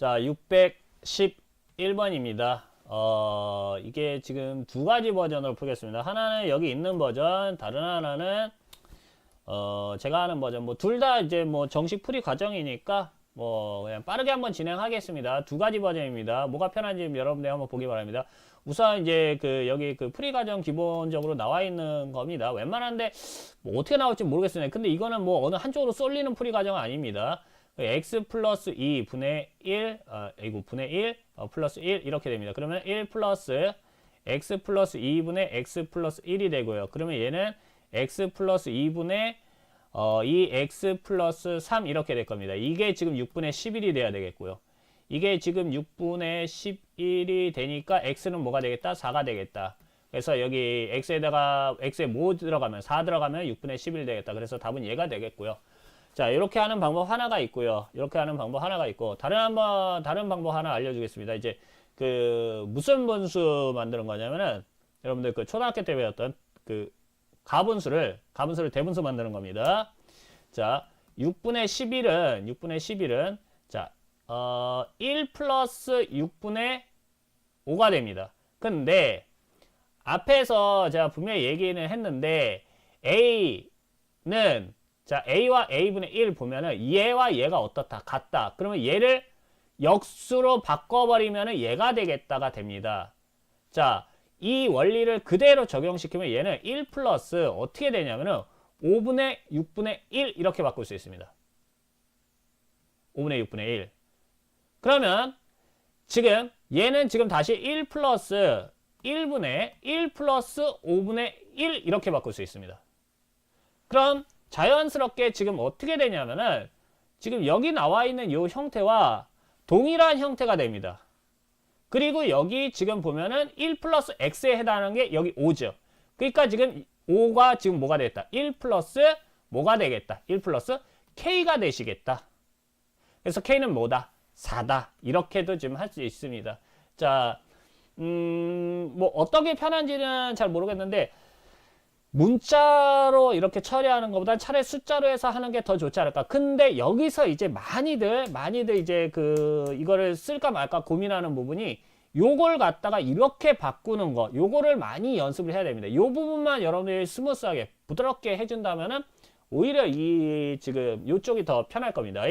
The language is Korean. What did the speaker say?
자, 611번입니다. 어, 이게 지금 두 가지 버전으로 풀겠습니다. 하나는 여기 있는 버전, 다른 하나는 어, 제가 하는 버전. 뭐 둘 다 이제 뭐 정식 풀이 과정이니까 뭐 그냥 빠르게 한번 진행하겠습니다. 두 가지 버전입니다. 뭐가 편한지 여러분들 한번 보기 바랍니다. 우선 이제 그 여기 그 풀이 과정 기본적으로 나와 있는 겁니다. 웬만한데 뭐 어떻게 나올지 모르겠어요. 근데 이거는 뭐 어느 한쪽으로 쏠리는 풀이 과정은 아닙니다. X 플러스 2 분의 1, 아, 이거 분의 1, 어, 플러스 1 이렇게 됩니다. 그러면 1 플러스 x 플러스 2분의 x 플러스 1이 되고요. 그러면 얘는 x 플러스 2분의 어, 이 x 플러스 3 이렇게 될 겁니다. 이게 지금 6분의 11이 돼야 되겠고요. 이게 지금 6분의 11이 되니까 x는 뭐가 되겠다? 4가 되겠다. 그래서 여기 x에다가 x에 뭐 들어가면 4 들어가면 6분의 11 되겠다. 그래서 답은 얘가 되겠고요. 자, 이렇게 하는 방법 하나가 있고요. 이렇게 하는 방법 하나가 있고 다른 한번 다른 방법 하나 알려주겠습니다. 이제 그 무슨 분수 만드는 거냐면은 여러분들 그 초등학교 때 배웠던 그 가분수를 가분수를 대분수 만드는 겁니다. 자, 6분의 11은 6분의 11은 자, 어, 1 플러스 6분의 5가 됩니다. 근데 앞에서 제가 분명히 얘기는 했는데 A는 자, A와 A분의 1 보면은 얘와 얘가 어떻다? 같다. 그러면 얘를 역수로 바꿔버리면은 얘가 되겠다가 됩니다. 자, 이 원리를 그대로 적용시키면 얘는 1 플러스 어떻게 되냐면은 5분의 6분의 1 이렇게 바꿀 수 있습니다. 5분의 6분의 1. 그러면 지금 얘는 지금 다시 1 플러스 1분의 1 플러스 5분의 1 이렇게 바꿀 수 있습니다. 그럼 자연스럽게 지금 어떻게 되냐면은 지금 여기 나와 있는 이 형태와 동일한 형태가 됩니다. 그리고 여기 지금 보면은 1 플러스 x에 해당하는 게 여기 5죠. 그러니까 지금 5가 지금 뭐가 되겠다? 1 플러스 뭐가 되겠다? 1 플러스 k가 되시겠다. 그래서 k는 뭐다? 4다. 이렇게도 지금 할 수 있습니다. 자, 음, 뭐 어떻게 편한지는 잘 모르겠는데 문자로 이렇게 처리하는 것보다 차라리 숫자로 해서 하는 게 더 좋지 않을까. 근데 여기서 이제 많이들, 많이들 이제 그, 이거를 쓸까 말까 고민하는 부분이 요걸 갖다가 이렇게 바꾸는 거, 요거를 많이 연습을 해야 됩니다. 요 부분만 여러분들이 스무스하게, 부드럽게 해준다면은 오히려 이 지금 요쪽이 더 편할 겁니다.